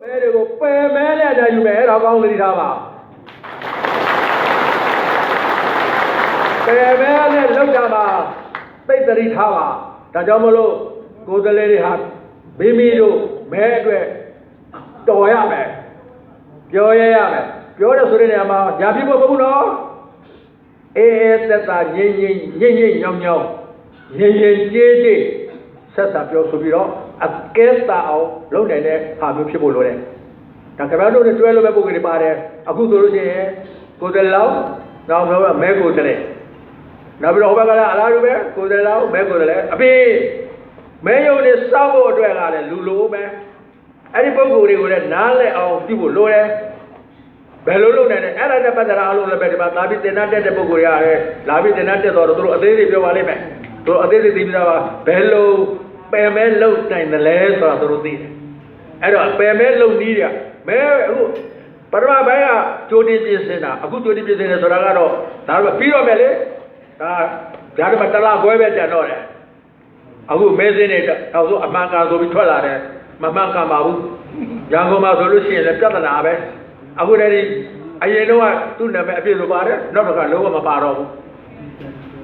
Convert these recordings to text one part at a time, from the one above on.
မဲတွေကိုပယ်မဲနဲ့အကြယူမယ်အဲ့ဒါကောင်းသတိထားပါပယ်မဲနဲ့လောက်ကြပါသိသတိထားပါဒါကြောင့်မလို့ကိုယ်စလဲတွေဟာမိမိတို့မဲအတွက်တော်ရမယ်ပြောရရမယ်ပြောတဲ့ဆိုတဲ့နေရာမှာညာပြဖို့မဟုတ်ဘူးနော်အေးအေးသက်သာငြိမ့်ငြိမ့်ငြိမ့်ငြိမ့်ညောင်းညောင်းရင်ရင်ကြေးကြေးဆက်စာပြောဆိုပြီးတော့ အကဲတာအောင်လုပ်နိုင်တဲ့ဟာမျိုးဖြစ်ဖို့လိုတယ်ဒါကဗျားတို့နဲ့တွဲလို့ပဲပုံစံတွေပါတယ်အခုဆိုလို့ရှိရင်ကိုယ်စလောင်းနောက်တော့မဲကိုယ်စလဲနောက်ပြီးတော့ဟိုဘက်ကလည်းအလားတူပဲကိုယ်စလောင်းမဲကိုယ်စလဲအဖေမဲယုံနေစောက်ဖို့အတွက်ကလည်းလူလိုပဲအဲ့ဒီပုံကိုယ်တွေကိုလည်းနားလည်အောင်ပြုဖို့လိုတယ်ဘယ်လိုလုပ်နိုင်လဲအဲ့ဒါနဲ့ပတ်သက်တာအလုံးလည်းပဲဒီမှာလာပြီးတင်နာတက်တဲ့ပုံကိုယ်ရတယ်လာပြီးတင်နာတက်တော့သူတို့အသေးသေးပြောပါလိမ့်မယ်သူတို့အသေးသေးသိပြီးသားပါဘယ်လို ပယ်မဲလုံနိုင်တယ်လဲဆိုတာသူတို့သိတယ်အဲ့တော့ပယ်မဲလုံနည်းတွေကမဲအခုပထမပိုင်းကကြိုတင်ပြင်ဆင်တာအခုကြိုတင်ပြင်ဆင်တယ်ဆိုတာကတော့ဒါတော့ပြီးတော့မယ်လေဒါဒါတော့တလားခွဲပဲတန်တော့တယ်အခုမဲစင်းတွေတော့ဆိုအမှန်ကန်ဆိုပြီးထွက်လာတယ်မမှန်ကန်ပါဘူးရန်ကုန်မှာဆိုလို့ရှိရင်လည်းပြဿနာပဲအခုတည်းအရင်တော့ကသူ့နာမည်အပြည့်ဆိုပါတယ်နောက်တော့ကလုံးဝမပါတော့ဘူး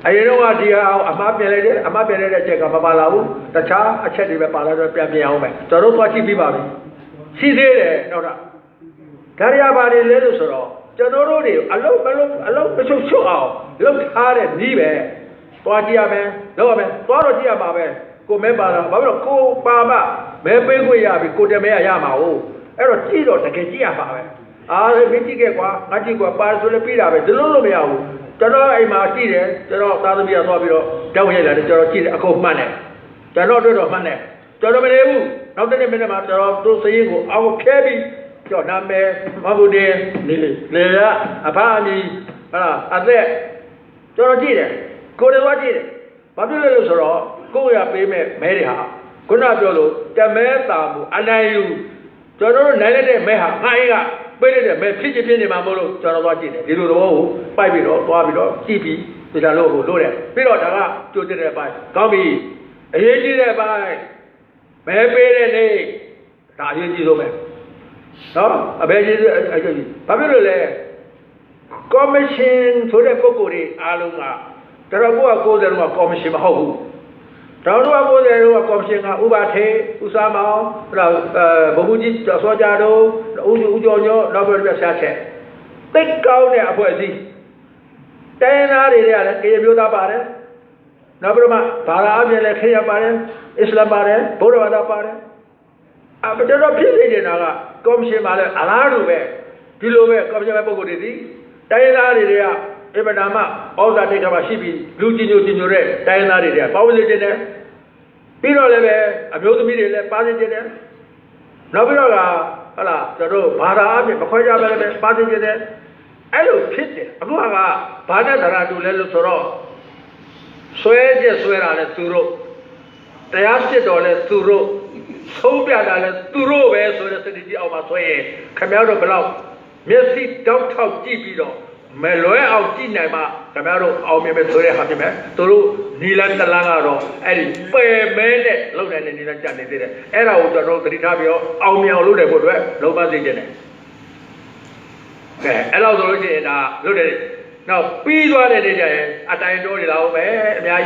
အရင်တော့ကဒီဟာအမှားပြင်လိုက်တယ်အမှားပြင်လိုက်တဲ့အချက်ကမပါလာဘူးတခြားအချက်တွေပဲပါလာတော့ပြန်ပြင်အောင်ပဲကျွန်တော်တို့သွားကြည့်ပြီးပါပြီရှိသေးတယ်တော့ဒါရီယာပါနေလဲလို့ဆိုတော့ကျွန်တော်တို့တွေအလုံးမလုံးအလုံးမချုပ်ချုပ်အောင်လုပ်ထားတဲ့နီးပဲသွားကြည့်ရမယ်လုပ်ရမယ်သွားတော့ကြည့်ရမှာပဲကိုမဲပါလာဘာဖြစ်လို့ကိုပါမမဲပေးခွင့်ရပြီကိုတမဲရရမှာဟုတ်အဲ့တော့ကြည့်တော့တကယ်ကြည့်ရပါပဲအားမင်းကြည့်ခဲ့ကွာငါကြည့်ကွာပါဆိုလည်းပြီးတာပဲဒီလိုလို့မရဘူး ကျွန်တော်အိမ်မှာကြည့်တယ်ကျွန်တော်သားသမီးကသွားပြီးတော့တောက်ရိုက်လာတယ်ကျွန်တော်ကြည့်တယ်အခုမှတ်တယ်ကျွန်တော်တို့တော့မှတ်တယ်ကျွန်တော်မနေဘူးနောက်တစ်နေ့မိနစ်မှာကျွန်တော်တို့စရင်ကိုအောက်ခဲပြီးကျော်နာမည်မဟုတ်တယ်နေလေရအဖအမီဟာလားအသက်ကျွန်တော်ကြည့်တယ်ကိုယ်တော်ကြည့်တယ်ဘာဖြစ်လဲလို့ဆိုတော့ကိုယ့်ရပေးမဲ့မဲတွေဟာခုနပြောလို့တမဲတာမှုအနိုင်ယူကျွန်တော်တို့နိုင်လိုက်တဲ့မဲဟာငါအိမ်က ပေးလိုက်တဲ့မဲဖြစ်ဖြစ်ဖြစ်နေမှာမဟုတ်လို့ကျွန်တော်သွားကြည့်တယ်ဒီလိုတော့ကိုပိုက်ပြီးတော့သွားပြီးတော့ကြည့်ပြီးဒီလိုလို့ကိုလို့တယ်ပြီးတော့ဒါကကြိုတက်တဲ့ပိုင်းကောင်းပြီအရေးကြီးတဲ့ပိုင်းမဲပေးတဲ့နေ့ဒါအရေးကြီးဆုံးပဲနော်အဘယ်ကြီးအရေးကြီးဘာဖြစ်လို့လဲကော်မရှင်ဆိုတဲ့ပုံကိုယ်တွေအားလုံးကတော်တော်က90တော့ကော်မရှင်မဟုတ်ဘူး တော်တော်က90တော့ကော်မရှင်ကဥပါထေဥစားမောင်ဟိုအဲဘုံကြီးစောကြတော့ဦးဦးကျော်ညောနောက်ပြီးတော့ဆရာချက်တိတ်ကောင်းတဲ့အဖွဲ့အစည်းတိုင်းသားတွေကလည်းကေမျိုးသားပါတယ်နောက်ပြီးတော့မှဘာသာအပြင်လည်းခေရပါတယ်အစ္စလာမ်ပါတယ်ဗုဒ္ဓဘာသာပါတယ်အဘတော်တော်ဖြစ်နေနေတာကကော်မရှင်မှာလည်းအလားတူပဲဒီလိုပဲကော်မရှင်ပဲပုံကိုယ်တွေဒီတိုင်းသားတွေတွေက အင်မတန်မှဩဇာတိတ်ကမှရှိပြီးလူကြီးညိုကြီးညိုတဲ့တိုင်းသားတွေတွေကပေါင်းစည်းခြင်းနဲ့ပြီးတော့လည်းပဲအမျိုးသမီးတွေလည်းပါစည်းခြင်းနဲ့နောက်ပြီးတော့ကဟလာကျွန်တော်တို့ဘာသာအပြင်မခွဲကြပဲလည်းပါစည်းခြင်းနဲ့အဲ့လိုဖြစ်တယ်အခုကဘာနဲ့သရာတူလဲလို့ဆိုတော့ဆွဲချက်ဆွဲတာလဲသူတို့တရားစစ်တော်လဲသူတို့သုံးပြတာလဲသူတို့ပဲဆိုတဲ့စတိကြီးအောက်မှာဆွဲရင်ခမည်းတော်ဘလောက်မျက်စိတောက်ထောက်ကြည့်ပြီးတော့ မလွဲအောင်ကြည့်နိုင်မှခင်ဗျားတို့အောင်မြင်မယ်ဆိုတဲ့ဟာဖြစ်မယ်သူတို့နီလန်တလန်းကတော့အဲ့ဒီပယ်မဲနဲ့လုံနိုင်တဲ့နီလန်ကြနေသေးတယ်အဲ့ဒါကိုကျွန်တော်တို့သတိထားပြီးတော့အောင်မြင်အောင်လုပ်တယ်ဖို့အတွက်လုံးပသိကျင်တယ်ကဲအဲ့လောက်ဆိုလို့ရှိရင်ဒါလုပ်တယ်နောက်ပြီးသွားတဲ့နေ့ကျရင်အတိုင်တော်နေလာအောင်ပဲအများ